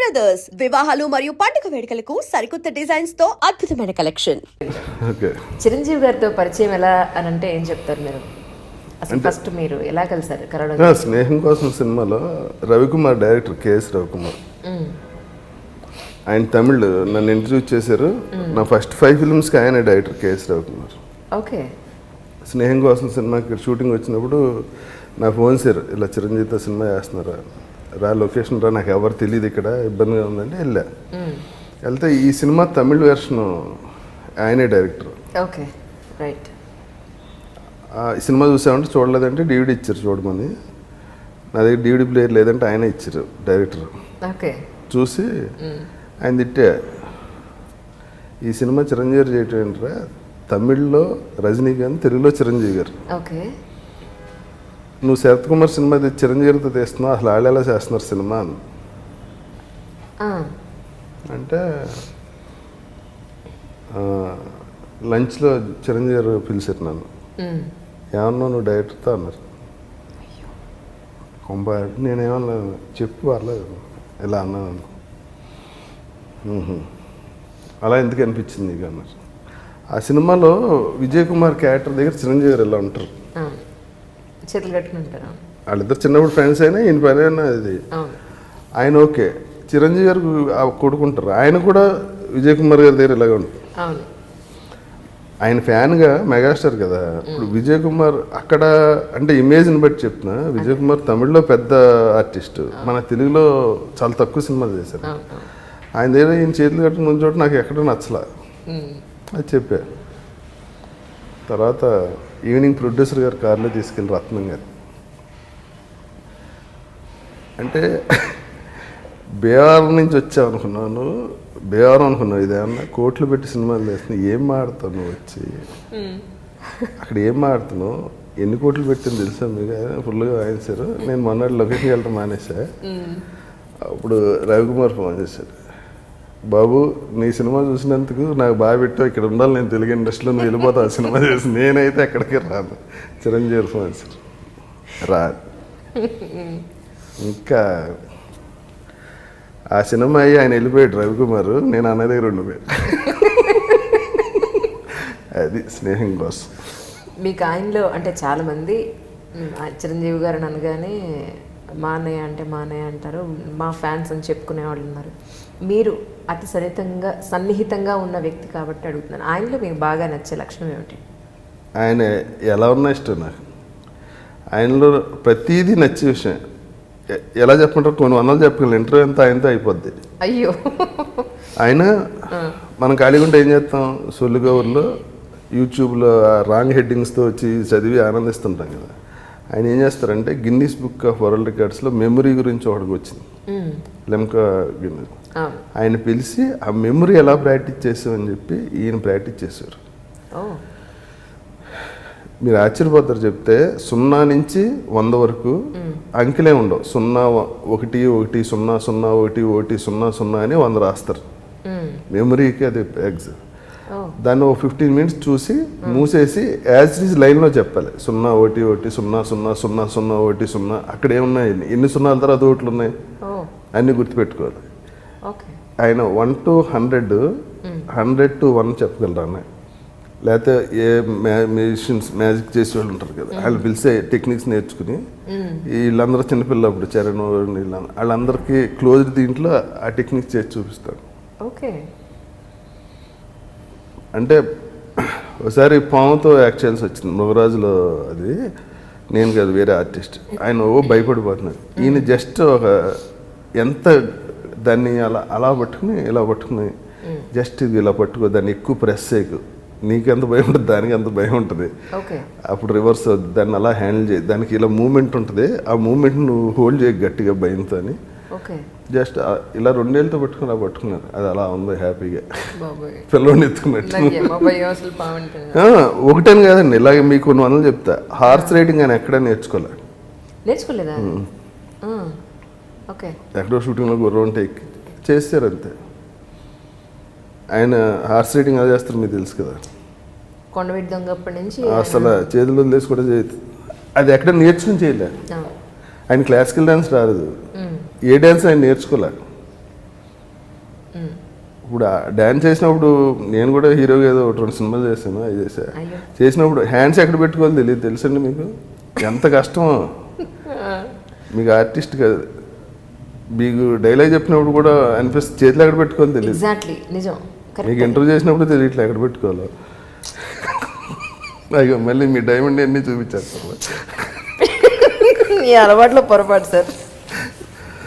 Brothers వివాహాలు మరియు పండుగ వేడుకలకు సరికొత్త డిజైన్స్తో అద్భుతమైన కలెక్షన్ ఓకే చిరంజీవి గారితో పరిచయం ఎలా అని అంటే ఏం చెప్తారు మీరు? అసలు ఫస్ట్ మీరు ఎలా కలిసారు కరోనా స్నేహం కోసం సినిమాలో రవికుమార్ డైరెక్టర్ కేఎస్ రవికుమార్. ఆయన తమిళ్ నన్ను ఇంటర్వ్యూ చేశారు. నా ఫస్ట్ ఫైవ్ ఫిల్మ్స్కి ఆయన డైరెక్టర్ కేఎస్ రవికుమార్. ఓకే స్నేహం కోసం సినిమాకి షూటింగ్ వచ్చినప్పుడు నా ఫోన్ సార్ ఇలా చిరంజీవితో సినిమా చేస్తున్నారు? రా లొకేషన్ రా నాకు ఎవరు తెలియదు ఇక్కడ ఇబ్బందిగా ఉందంటే వెళ్ళా. వెళ్తే ఈ సినిమా తమిళ్ వెర్షన్ ఆయనే డైరెక్టర్ ఓకే రైట్. ఆ సినిమా చూసామంటే చూడలేదంటే డివిడి ఇచ్చారు చూడమని. నా దగ్గర డివిడి ప్లేయర్ లేదంటే ఆయన ఇచ్చారు డైరెక్టర్ ఓకే. చూసి ఆయన తిట్టే. ఈ సినిమా చిరంజీవి చేయటం ఏంట్రా తమిళ్ళో రజనీకాంత్ తెలుగులో చిరంజీవి గారు. ఓకే. నువ్వు శరత్ కుమార్ సినిమా తెచ్చి చిరంజీవి గారితో తీస్తున్నావు అసలు ఎలా చేస్తున్నారు సినిమా అని. అంటే లంచ్లో చిరంజీవి పిలిచారు నన్ను. ఏమన్నా నువ్వు డైరెక్టర్తో అన్నారు. కొంబ నేనేమన్నా చెప్పు పర్లేదు. ఇలా అన్నాను. అలా ఎందుకు అనిపించింది నీకు అన్నారు. ఆ సినిమాలో విజయ్ కుమార్ క్యారెక్టర్ దగ్గర చిరంజీవి గారు ఇలా ఉంటారు. చేతులు కట్టుకుని ఉంటారు? వాళ్ళిద్దరు చిన్నప్పుడు ఫ్రెండ్స్ అయినా ఈయన పని అయినా ఇది. ఆయన ఓకే. చిరంజీవి గారు కొడుకుంటారు. ఆయన కూడా విజయ్ కుమార్ గారి దగ్గర ఇలాగే ఉంటారు. ఆయన ఫ్యాన్గా మెగాస్టార్ కదా. ఇప్పుడు విజయ్ కుమార్ అక్కడ అంటే ఇమేజ్ని బట్టి చెప్తున్నా. విజయ్ కుమార్ తమిళ్ళో పెద్ద ఆర్టిస్ట్ మన తెలుగులో చాలా తక్కువ సినిమాలు చేశారు. ఆయన దగ్గర ఈయన చేతులు కట్టుకుని చోట నాకు ఎక్కడ నచ్చలా. అది చెప్పా. తర్వాత ఈవినింగ్ ప్రొడ్యూసర్ గారు కార్లో తీసుకెళ్ళి రత్నం గారు. అంటే బీహార్ నుంచి వచ్చావు అనుకున్నాను బీహార్ అనుకున్నావు. ఇదేమన్నా కోట్లు పెట్టి సినిమాలు చేస్తున్నావు. ఏం మాడుతావు నువ్వు వచ్చి? అక్కడ ఏం మాడుతున్నావు ఎన్ని కోట్లు పెట్టింది తెలుసా మీకు? ఫుల్గా వాయించారు. నేను మొన్నటి లొకేషన్కి వెళ్ళటం మానేసా. అప్పుడు రవికుమార్ ఫోన్ చేశాడు. బాబు నీ సినిమా చూసినందుకు నాకు బాగా పెట్టావు. ఇక్కడ ఉండాలి నేను తెలుగు ఇండస్ట్రీలో నువ్వు వెళ్ళిపోతావు ఆ సినిమా చేసి. నేనైతే ఎక్కడికి రాను. చిరంజీవి ఫోన్ రా. ఇంకా ఆ సినిమా అయ్యి ఆయన వెళ్ళిపోయాడు రవికుమారు. నేను అన్న దగ్గర ఉండిపోయాడు అది స్నేహం కోసం. మీకు ఆయనలో అంటే చాలామంది ఆ చిరంజీవి గారు అనగానే మా అన్నయ్య అంటే మా అన్నయ్య అంటారు మా ఫ్యాన్స్ అని చెప్పుకునే వాళ్ళు ఉన్నారు. మీరు అతి సన్నిహితంగా సన్నిహితంగా ఉన్న వ్యక్తి కాబట్టి అడుగుతున్నాను. ఆయనలో మీకు బాగా నచ్చే లక్షణం ఏమిటి? ఆయన ఎలా ఉన్నా ఇష్టం నాకు. ఆయనలో ప్రతీదీ నచ్చే విషయం. ఎలా చెప్పమంటారు? కొన్ని వందలు చెప్పగలను. ఇంటర్వ్యూ అంతా ఆయనతో అయిపోద్ది. అయ్యో. ఆయన మనం ఖాళీగా ఉంటే ఏం చేస్తాం? సొల్లుగౌర్లో యూట్యూబ్లో రాంగ్ హెడ్డింగ్స్తో వచ్చి చదివి ఆనందిస్తుంటాం కదా. ఆయన ఏం చేస్తారంటే గిన్నీస్ బుక్ ఆఫ్ వరల్డ్ రికార్డ్స్లో మెమరీ గురించి ఒకటికి వచ్చింది. లెమ్కా గిన్నె ఆయన పిలిచి ఆ మెమరీ ఎలా ప్రాక్టీస్ చేసామని చెప్పి ఈయన ప్రాక్టీస్ చేశారు. మీరు ఆశ్చర్యపోతారు చెప్తే సున్నా నుంచి వంద వరకు అంకెలే ఉండవు. సున్నా ఒకటి ఒకటి సున్నా సున్నా ఒకటి ఒకటి సున్నా సున్నా అని వంద రాస్తారు. మెమరీకి అది ఎగ్స్ ఓ దాన్ని ఒక ఫిఫ్టీన్ మినిట్స్ చూసి మూసేసి యాజ్ ఇట్ ఈజ్ లైన్లో చెప్పాలి. సున్నా ఒకటి ఒకటి సున్నా సున్నా సున్నా సున్నా ఒకటి సున్నా. అక్కడ ఏమున్నాయి? ఎన్ని- సున్నాల తర్వాత ఒకట్లు ఉన్నాయి? ఓ. అన్నీ గుర్తుపెట్టుకోవాలి. ఓకే. ఆయన one two hundred hundred two one చెప్పగలరు లేకపోతే ఏ మ్యూజిషియన్స్ మ్యాజిక్ చేసే వాళ్ళు ఉంటారు కదా. వాళ్ళు పిలిచే టెక్నిక్స్ నేర్చుకుని వీళ్ళందరూ చిన్నపిల్లలు అప్పుడు చరణ్ వీళ్ళందరూ వాళ్ళందరికీ క్లోజ్ దీంట్లో ఆ టెక్నిక్స్ చేసి చూపిస్తాడు. ఓకే. అంటే ఒకసారి పాముతో యాక్ట్ చేయాల్సి వచ్చింది మృగరాజులో అది. నేను కాదు వేరే ఆర్టిస్ట్. ఆయన ఓ భయపడిపోతున్నారు ఈయన జస్ట్ ఒక ఎంత దాన్ని అలా అలా పట్టుకుని ఇలా పట్టుకుని జస్ట్ ఇది ఇలా పట్టుకో దాన్ని ఎక్కువ ప్రెస్ చేయకు. నీకెంత భయం ఉంటుంది దానికి ఎంత భయం ఉంటుంది. అప్పుడు రివర్స్ అవుద్ది దాన్ని అలా హ్యాండిల్ చేయి దానికి ఇలా మూమెంట్ ఉంటుంది. ఆ మూమెంట్ నువ్వు హోల్డ్ చేయ గట్టిగా భయంతో అని. జస్ట్ ఇలా రెండేళ్ళతో పట్టుకుని అలా పట్టుకున్నారు. అది అలా ఉంది హ్యాపీగా. బాబోయ్. పిల్లోడిని ఎత్తుకున్నట్టు. ఒకటని కాదండి ఇలాగే మీకు కొన్ని వందలు చెప్తా. హార్స్ రైడింగ్ అని ఎక్కడ నేర్చుకోలే. నేర్చుకోలేదా? ఎక్కడో షూటింగ్లో గుర్రం ఉంటే చేస్తారు అంతే. ఆయన హార్స్ రైడింగ్ ఎలా చేస్తారు మీకు తెలుసు కదా. కొండవీటి నుంచి అసలు చేతులు వదిలేసి కూడా చేయదు. అది ఎక్కడ నేర్చుకుని చేయలే. ఆయన క్లాసికల్ డాన్స్ రాదు ఏ డాన్స్ ఆయన నేర్చుకోలే. ఇప్పుడు డ్యాన్స్ చేసినప్పుడు నేను కూడా హీరోగా ఏదో ఒకటి రెండు సినిమాలు చేశాను అది చేసా. చేసినప్పుడు హ్యాండ్స్ ఎక్కడ పెట్టుకోవాలి తెలియదు తెలుసండి మీకు? ఎంత కష్టమో. మీకు ఆర్టిస్ట్ కాదు మీకు డైలాగ్ చెప్పినప్పుడు కూడా అనిపిస్తుంది చేతిలో ఎక్కడ పెట్టుకోవాలి తెలియదు ఎగ్జాక్ట్లీ నిజం. మీకు ఇంటర్వ్యూ చేసినప్పుడు తెలియట్లే ఎక్కడ పెట్టుకోవాలో. అయ్యో మళ్ళీ మీ డైమండ్ అన్నీ చూపించేస్తారు మీ అలవాట్లో పొరపాటు సార్.